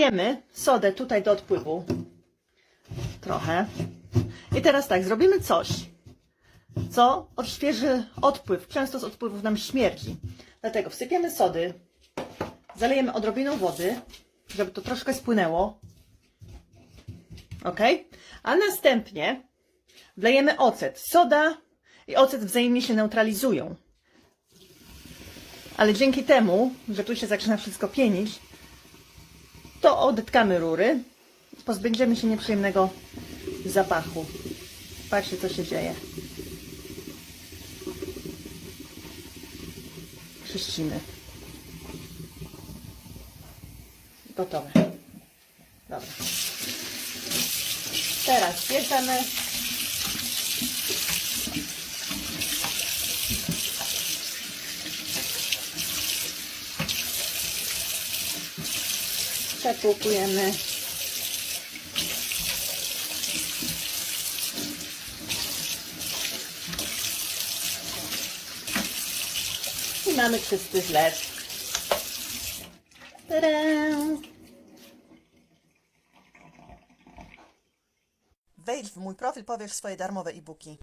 wsypiemy sodę tutaj do odpływu. Trochę. I teraz tak, zrobimy coś, co odświeży odpływ. Często z odpływów nam śmierdzi. Dlatego wsypiemy sody, zalejemy odrobiną wody, żeby to troszkę spłynęło. Ok? A następnie wlejemy ocet. Soda i ocet wzajemnie się neutralizują. Ale dzięki temu, że tu się zaczyna wszystko pienić, to odetkamy rury. Pozbędziemy się nieprzyjemnego zapachu. Patrzcie, co się dzieje. Czyścimy. Gotowe. Dobra. Teraz bierzemy przepłukujemy i mamy czysty zlew. Tada! Wejdź w mój profil, powiesz swoje darmowe e-booki.